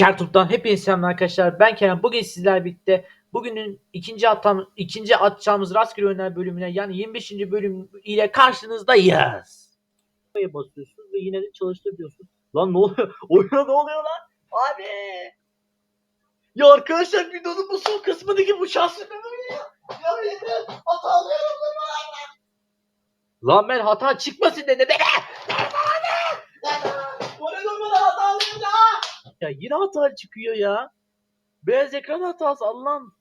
Şertup'tan hepinize selam arkadaşlar. Ben Kerem. Bugün sizler birlikte bugünün ikinci atam ikinci atacağımız rastgele oyunlar bölümüne yani 25. bölüm ile karşınızdayız. Basıyorsunuz ve yine de çalıştır diyorsunuz. Lan ne oluyor? Oyuna ne oluyor lan? Abi! Ya arkadaşlar videonun bu son kısmındaki bu şanslı ne böyle ya? Ya yeter! Hata alıyorum Lan ben hata çıkmasın dedi. Bebe! Bana durmadan hata alıyorum ya! Yine hata çıkıyor ya. Beyaz ekran hatası Allah'ım.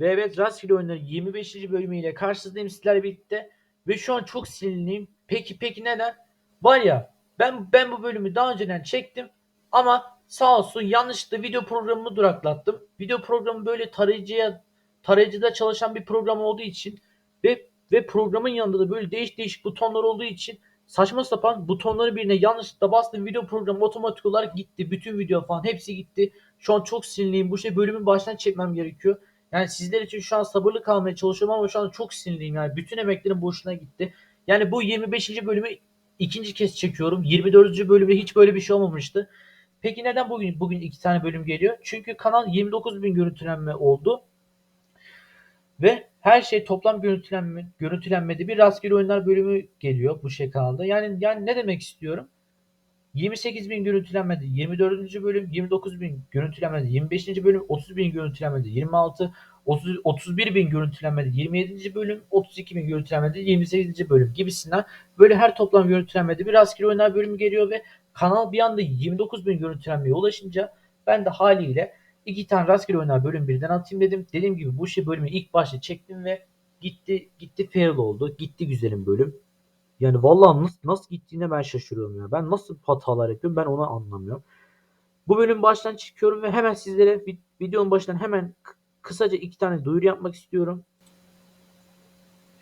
Ve evet rastgele oyunları 25. bölümüyle karşınızdayım sizlerle birlikte. Ve şu an çok sinirliyim. Peki peki neden? Var ya ben ben bu bölümü daha önceden çektim. Ama sağ olsun yanlışlıkla video programımı duraklattım. Video programı böyle tarayıcıya tarayıcıda çalışan bir program olduğu için ve ve programın yanında da böyle değiş değişik butonlar olduğu için saçma sapan butonları birine yanlışlıkla bastım. Video programı otomatik olarak gitti. Bütün video falan hepsi gitti. Şu an çok sinirliyim. Bu şey bölümün baştan çekmem gerekiyor. Yani sizler için şu an sabırlı kalmaya çalışıyorum ama şu an çok sinirliyim. Yani bütün emeklerim boşuna gitti. Yani bu 25. bölümü ikinci kez çekiyorum. 24. bölümde hiç böyle bir şey olmamıştı. Peki neden bugün bugün iki tane bölüm geliyor? Çünkü kanal 29 bin görüntülenme oldu. Ve her şey toplam görüntülenme, görüntülenmede bir rastgele oyunlar bölümü geliyor bu şey kanalda. Yani yani ne demek istiyorum? 28 bin görüntülenmedi 24. bölüm, 29 bin görüntülenmedi 25. bölüm, 30 bin görüntülenmedi 26, 30, 31 bin görüntülenmedi 27. bölüm, 32 bin görüntülenmedi 28. bölüm gibisinden böyle her toplam görüntülenmede bir rastgele oyunlar bölümü geliyor ve kanal bir anda 29 bin görüntülenmeye ulaşınca ben de haliyle iki tane rastgele oyunlar bölüm birden atayım dedim. Dediğim gibi bu şey bölümü ilk başta çektim ve gitti gitti fail oldu. Gitti güzelim bölüm. Yani vallahi nasıl, nasıl gittiğine ben şaşırıyorum ya. Ben nasıl hatalar yapıyorum ben onu anlamıyorum. Bu bölüm baştan çıkıyorum ve hemen sizlere vid- videonun başından hemen kısaca iki tane duyuru yapmak istiyorum.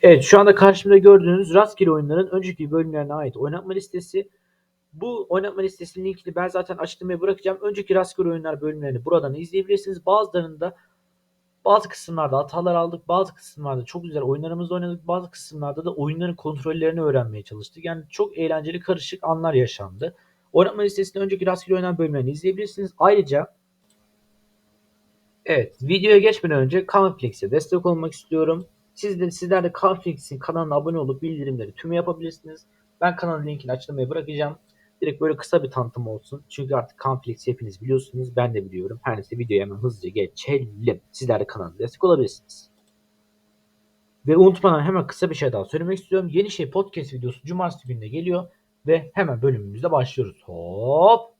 Evet şu anda karşımda gördüğünüz rastgele oyunların önceki bölümlerine ait oynatma listesi. Bu oynatma listesinin linkini ben zaten açıklamaya bırakacağım. Önceki rastgele oyunlar bölümlerini buradan izleyebilirsiniz. Bazılarında bazı kısımlarda hatalar aldık. Bazı kısımlarda çok güzel oyunlarımızı oynadık. Bazı kısımlarda da oyunların kontrollerini öğrenmeye çalıştık. Yani çok eğlenceli karışık anlar yaşandı. Oynatma listesinde önceki rastgele oynanan bölümlerini izleyebilirsiniz. Ayrıca evet videoya geçmeden önce Canflix'e destek olmak istiyorum. Siz de, sizler de Canflix'in kanalına abone olup bildirimleri tümü yapabilirsiniz. Ben kanalın linkini açıklamaya bırakacağım. Direkt böyle kısa bir tanıtım olsun. Çünkü artık Canflix hepiniz biliyorsunuz. Ben de biliyorum. Her neyse videoya hemen hızlıca geçelim. Sizler de kanalına destek olabilirsiniz. Ve unutmadan hemen kısa bir şey daha söylemek istiyorum. Yeni şey podcast videosu cumartesi gününe geliyor. Ve hemen bölümümüzde başlıyoruz. Hop.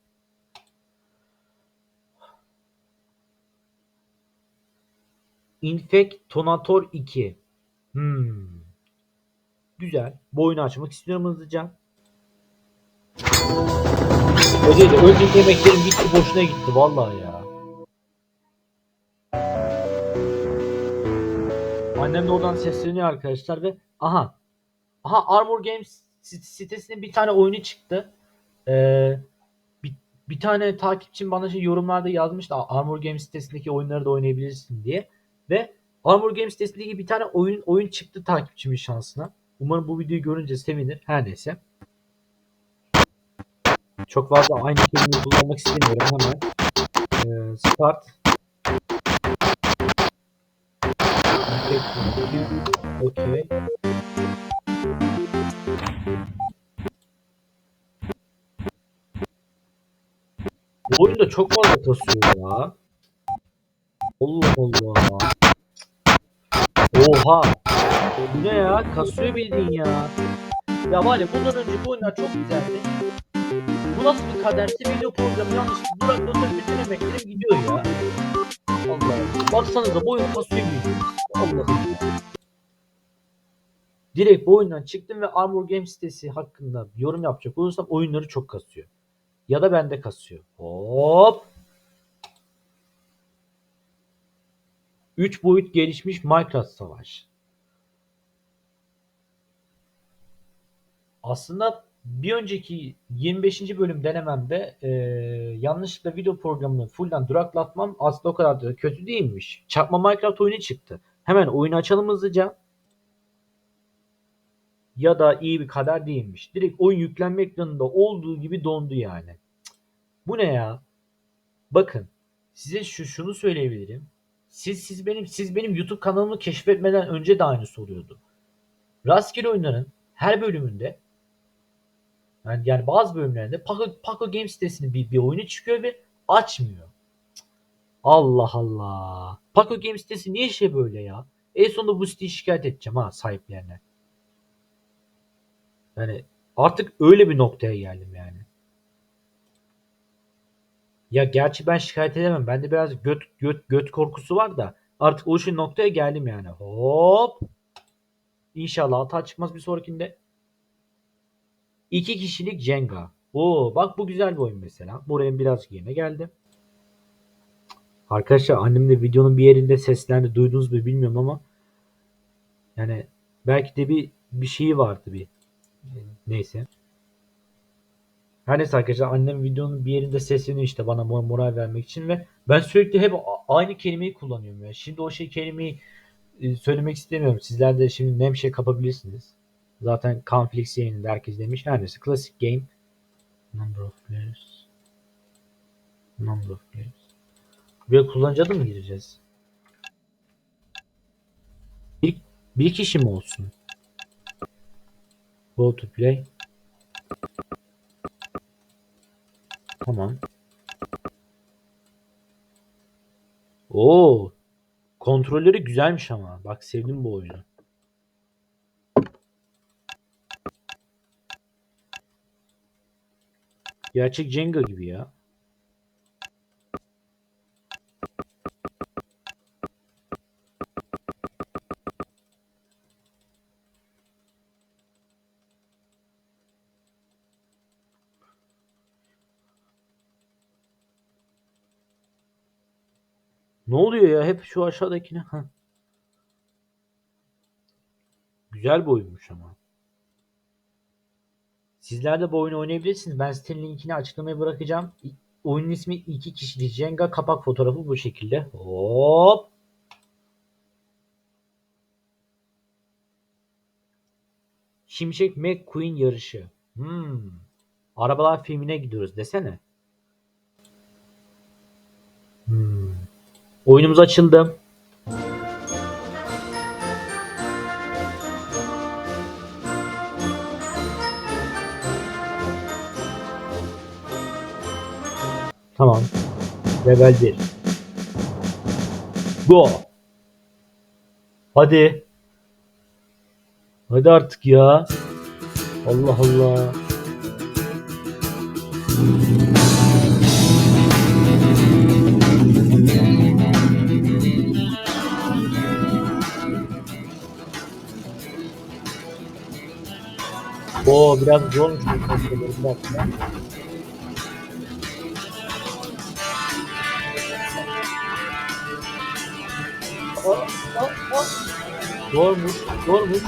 Infectonator 2. Hmm. Güzel. Bu açmak istiyorum hızlıca. Öyle önceki yemeklerim gitti boşuna gitti vallahi ya. Annem de oradan sesleniyor arkadaşlar ve aha aha Armor Games sit- sitesinin bir tane oyunu çıktı. Ee, bir, bir tane takipçim bana şey yorumlarda yazmıştı Armor Games sitesindeki oyunları da oynayabilirsin diye ve Armor Games sitesindeki bir tane oyun oyun çıktı takipçimin şansına. Umarım bu videoyu görünce sevinir. Her neyse. Çok fazla aynı kelimeyi kullanmak istemiyorum hemen. Ee, start. Okey. Bu oyunda çok fazla kasıyor ya. Allah Allah. Oha. Bu ne ya? Kasıyor bildiğin ya. Ya var ya bundan önce bu oyunlar çok güzeldi. Bu nasıl bir kaderse video programı yanlışlıkla duraklatıp bütün emeklerim gidiyor ya. Allah Allah. Baksanıza bu oyun kasıyor bildiğin. Allah'ım. Direkt bu oyundan çıktım ve Armor Game sitesi hakkında yorum yapacak olursam oyunları çok kasıyor. Ya da bende kasıyor. Hop. 3 boyut gelişmiş Minecraft savaş. Aslında bir önceki 25. bölüm denememde e, yanlışlıkla video programını fullden duraklatmam aslında o kadar da kötü değilmiş. Çarpma Minecraft oyunu çıktı. Hemen oyunu açalım hızlıca. Ya da iyi bir kader değilmiş. Direkt oyun yüklenme ekranında olduğu gibi dondu yani. Bu ne ya? Bakın size şu şunu söyleyebilirim. Siz siz benim siz benim YouTube kanalımı keşfetmeden önce de aynısı oluyordu. Rastgele oyunların her bölümünde yani, yani bazı bölümlerinde Paco, Paco Game sitesinin bir, bir oyunu çıkıyor ve açmıyor. Allah Allah. Paco Game sitesi niye şey böyle ya? En sonunda bu siteyi şikayet edeceğim ha sahiplerine. Yani artık öyle bir noktaya geldim yani. Ya gerçi ben şikayet edemem. Bende biraz göt göt göt korkusu var da artık o işin noktaya geldim yani. Hop. İnşallah hata çıkmaz bir sonrakinde. İki kişilik Jenga. Oo bak bu güzel bir oyun mesela. Buraya biraz yerine geldi. Arkadaşlar annem de videonun bir yerinde seslendi. Duydunuz mu bilmiyorum ama yani belki de bir bir şeyi vardı bir. Neyse. Her neyse arkadaşlar annem videonun bir yerinde sesleniyor işte bana mor- moral vermek için ve ben sürekli hep aynı kelimeyi kullanıyorum ya. Şimdi o şey kelimeyi e, söylemek istemiyorum. Sizler de şimdi ne bir şey kapabilirsiniz. Zaten Conflix yayınında herkes demiş. Her neyse Classic Game Number of players Number of players Buraya kullanıcı adı mı gireceğiz? Bir, bir kişi mi olsun? Go to play Tamam. Oo. Kontrolleri güzelmiş ama. Bak sevdim bu oyunu. Gerçek Jenga gibi ya. Ne oluyor ya? Hep şu aşağıdakine. Güzel bir oyunmuş ama. Sizler de bu oyunu oynayabilirsiniz. Ben sitenin linkini açıklamaya bırakacağım. Oyunun ismi iki kişilik Jenga. Kapak fotoğrafı bu şekilde. Hop. Şimşek McQueen yarışı. Hmm. Arabalar filmine gidiyoruz desene. Hmm. Oyunumuz açıldı. Tamam. Level 1. Go. Hadi. Hadi artık ya. Allah Allah. Oo biraz zormuş bu bir dakika. Oh, oh, oh. Zormuş, zormuş.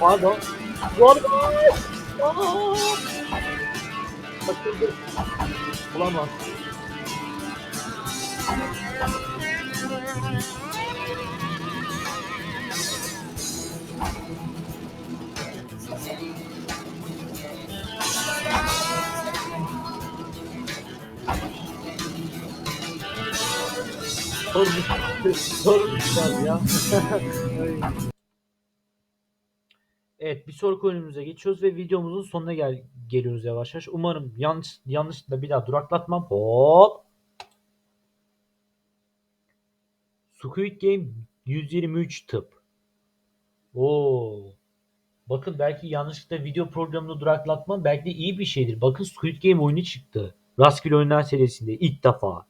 Pardon. Zormuş. Oh. Kaçırdı. Olamaz. Ya. Evet bir sonraki oyunumuza geçiyoruz ve videomuzun sonuna gel geliyoruz yavaş yavaş. Umarım yanlış yanlışlıkla bir daha duraklatmam. Hop. Squid Game 123 tıp. Oo. Bakın belki yanlışlıkla video programını duraklatmam belki de iyi bir şeydir. Bakın Squid Game oyunu çıktı. Rastgele oyunlar serisinde ilk defa.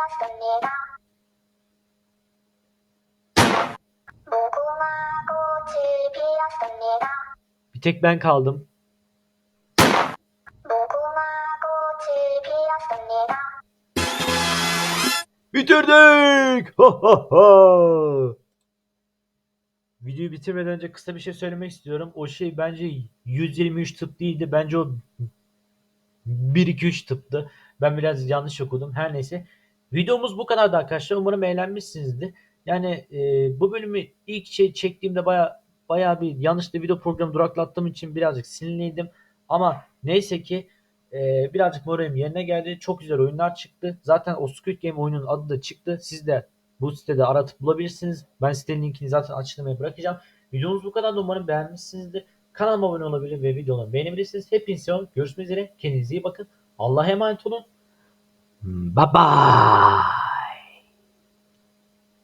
피었습니다. 무궁화 꽃이 피었습니다. Bir tek ben kaldım. 무궁화 꽃이 피었습니다. Bitirdik! Ha ha ha! Videoyu bitirmeden önce kısa bir şey söylemek istiyorum. O şey bence 123 tıp değildi. Bence o 1-2-3 tıptı. Ben biraz yanlış okudum. Her neyse. Videomuz bu kadardı arkadaşlar. Umarım eğlenmişsinizdir. Yani e, bu bölümü ilk şey çektiğimde baya baya bir yanlışlı video programı duraklattığım için birazcık sinirliydim. Ama neyse ki e, birazcık moralim yerine geldi. Çok güzel oyunlar çıktı. Zaten o Squid Game oyunun adı da çıktı. Siz de bu sitede aratıp bulabilirsiniz. Ben sitenin linkini zaten açıklamaya bırakacağım. Videomuz bu kadar. Umarım beğenmişsinizdir. Kanalıma abone olabilir ve videolarımı beğenebilirsiniz. Hepinize seviyorum. Görüşmek üzere. Kendinize iyi bakın. Allah'a emanet olun. 嗯爸爸